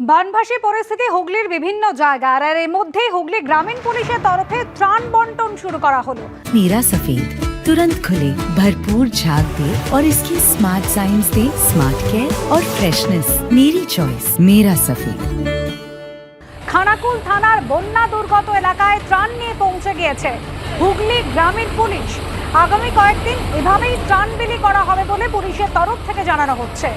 বানভাসী পরিস্থিতি হুগলির বিভিন্ন জায়গায় আর এর মধ্যেই হুগলি গ্রামীণ পুলিশের তরফে ত্রাণ বন্টন শুরু করা হলো नीरा सफेद तुरंत खुले भरपूर झाग दे और इसकी स्मार्ट साइंस दे स्मार्ट केयर और फ्रेशनेस मेरी चॉइस मेरा सफेद খানাকুল থানার বন্যা দুর্গত এলাকায় ত্রাণ নিয়ে পৌঁছে গিয়েছে হুগলি গ্রামীণ পুলিশ আগামী কয়েকদিন এভাবেই ত্রাণ বিলি করা হবে বলে পুলিশের তরফ থেকে জানানো হচ্ছে।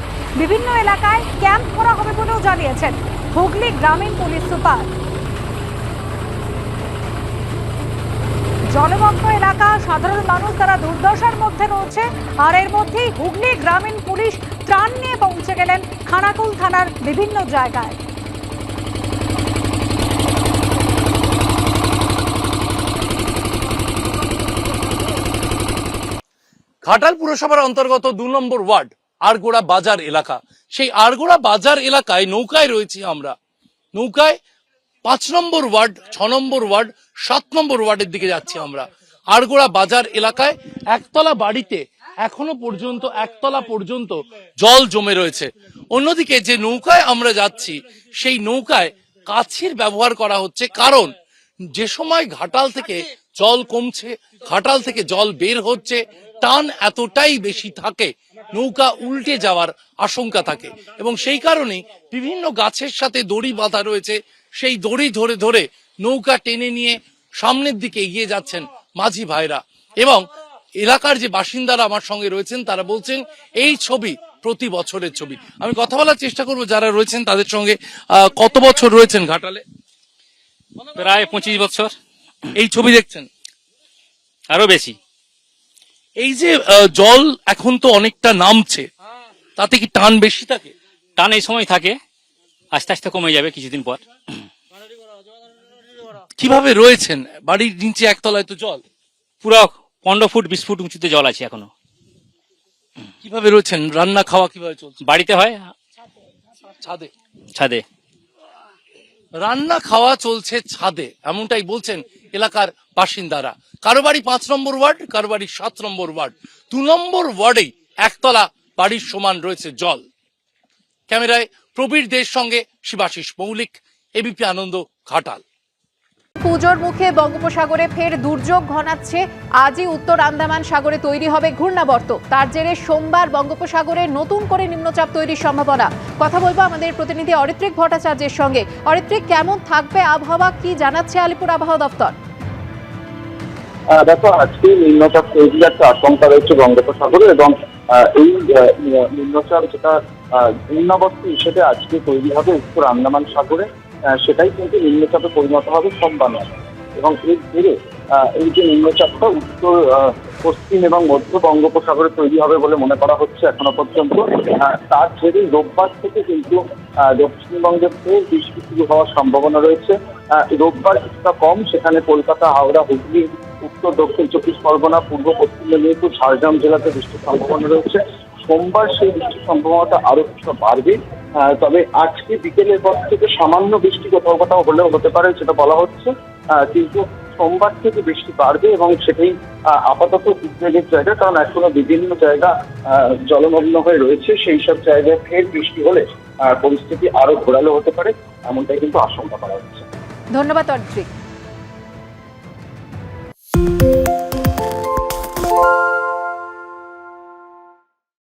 বিভিন্ন এলাকায় ক্যাম্প করা হবে বলেও জানিয়েছেন হুগলি গ্রামীণ পুলিশ সুপার। জলমগ্ন এলাকা, সাধারণ মানুষ তারা দুর্দশার মধ্যে রয়েছে আর এর মধ্যেই হুগলি গ্রামীণ পুলিশ ত্রাণ নিয়ে পৌঁছে গেলেন খানাকুল থানার বিভিন্ন জায়গায়। ঘাটাল পুরসভার অন্তর্গত দু নম্বর ওয়ার্ড, আরগোড়া বাজার এলাকা। সেই আরগোড়া বাজার এলাকায় নৌকায় রয়েছি আমরা। নৌকায় পাঁচ নম্বর ওয়ার্ড, ছ নম্বর ওয়ার্ড, সাত নম্বর ওয়ার্ডের দিকে যাচ্ছি আমরা। আরগোড়া বাজার এলাকায় একতলা বাড়িতে এখনও পর্যন্ত, একতলা পর্যন্ত জল জমে রয়েছে। অন্যদিকে যে নৌকায় আমরা যাচ্ছি, সেই নৌকায় কাছির ব্যবহার করা হচ্ছে। কারণ যে সময় ঘাটাল থেকে জল কমছে, ঘাটাল থেকে জল বের হচ্ছে টান এতটাই বেশি থাকে নৌকা উল্টে যাওয়ার আশঙ্কা থাকে। এবং সেই কারণেই বিভিন্ন গাছের সাথে দড়ি বাঁধা রয়েছে সেই দড়ি ধরে ধরে নৌকা টেনে নিয়ে সামনের দিকে এগিয়ে যাচ্ছেন মাঝি ভাইরা। এবং এলাকার যে বাসিন্দারা আমার সঙ্গে রয়েছেন তারা বলছেন এই ছবি প্রতি বছরের ছবি। আমি কথা বলার চেষ্টা করব যারা রয়েছেন তাদের সঙ্গে আহ, কত বছর রয়েছেন ঘাটালে? প্রায় পঁচিশ বছর। এই ছবি দেখছেন? আরও বেশি। এই যে জল এখন তো অনেকটা নামছে তাতে কি টান বেশি থাকে? টান এই সময় থাকে আস্তে আস্তে কমে যাবে কিছুদিন পর। কীভাবে রয়েছেন? বাড়ির নিচে একতলায় তো জল। পুরো পনেরো ফুট বিশ ফুট উঁচুতে জল আছে এখনও। কীভাবে রয়েছেন? রান্না খাওয়া কীভাবে চলছে? বাড়িতে হয়? ছাদে। ছাদে। রান্না খাওয়া চলছে ছাদে, এমনটাই বলছেন এলাকার বাসিন্দারা। কারও বাড়ি পাঁচ নম্বর ওয়ার্ড কারও বাড়ি সাত নম্বর ওয়ার্ড। দু নম্বর ওয়ার্ডেই একতলা বাড়ির সমান রয়েছে জল। ক্যামেরায় প্রবীর দেশ সঙ্গে শিবাশিস মৌলিক এবিপি আনন্দ ঘাটাল। পুজোর মুখে বঙ্গোপসাগরে ফের দুর্যোগ ঘনাচ্ছে। আজই উত্তর আন্দামান সাগরে তৈরি হবে ঘূর্ণাবর্ত। তার জেরে সোমবার বঙ্গোপসাগরে নতুন করে নিম্নচাপ তৈরির সম্ভাবনা। কথা বলব আমাদের প্রতিনিধি অরিত্রিক ভট্টাচার্যের সঙ্গে। অরিত্রিক, কেমন থাকবে আবহাওয়া? কি জানাচ্ছে আলিপুর আবহাওয়া দপ্তর? দেখো, আজকে নিম্নচাপ তৈরির একটা আশঙ্কা রয়েছে বঙ্গোপসাগরে এবং এই নিম্নচাপ যেটা ঘূর্ণাবর্ত হিসেবে আজকে তৈরি হবে উত্তর আন্দামান সাগরে। সেটাই কিন্তু নিম্নচাপে পরিণত হবে সম্ভাবনা। এবং এর ধীরে এই যে নিম্নচাপটা উত্তর পশ্চিম এবং মধ্য বঙ্গোপসাগরে তৈরি হবে বলে মনে করা হচ্ছে এখনও পর্যন্ত। তার জেরেই রোববার থেকে কিন্তু দক্ষিণবঙ্গে ফের বৃষ্টি শুরু হওয়ার সম্ভাবনা রয়েছে। রোববার কিছুটা কম, সেখানে কলকাতা, হাওড়া, হুগলি, উত্তর, দক্ষিণ চব্বিশ পরগনা, পূর্ব, পশ্চিম মেদিনীপুর, ঝাড়গ্রাম জেলাতে বৃষ্টির সম্ভাবনা রয়েছে। সোমবার সেই বৃষ্টির সম্ভাবনাটা আরও কিছুটা বাড়বে। তবে আজকে বিকেলের পর থেকে সামান্য বৃষ্টি কোথাও কোথাও হলেও হতে পারে, সেটা বলা হচ্ছে। কিন্তু সোমবার থেকে বৃষ্টি বাড়বে এবং সেটাই আপাতত উদ্বেগের জায়গা, কারণ এখনও বিভিন্ন জায়গা জলমগ্ন হয়ে রয়েছে। সেই সব জায়গায় ফের বৃষ্টি হলে পরিস্থিতি আরও ঘোরালো হতে পারে, এমনটাই কিন্তু আশঙ্কা করা হচ্ছে। ধন্যবাদ অরিত্রিক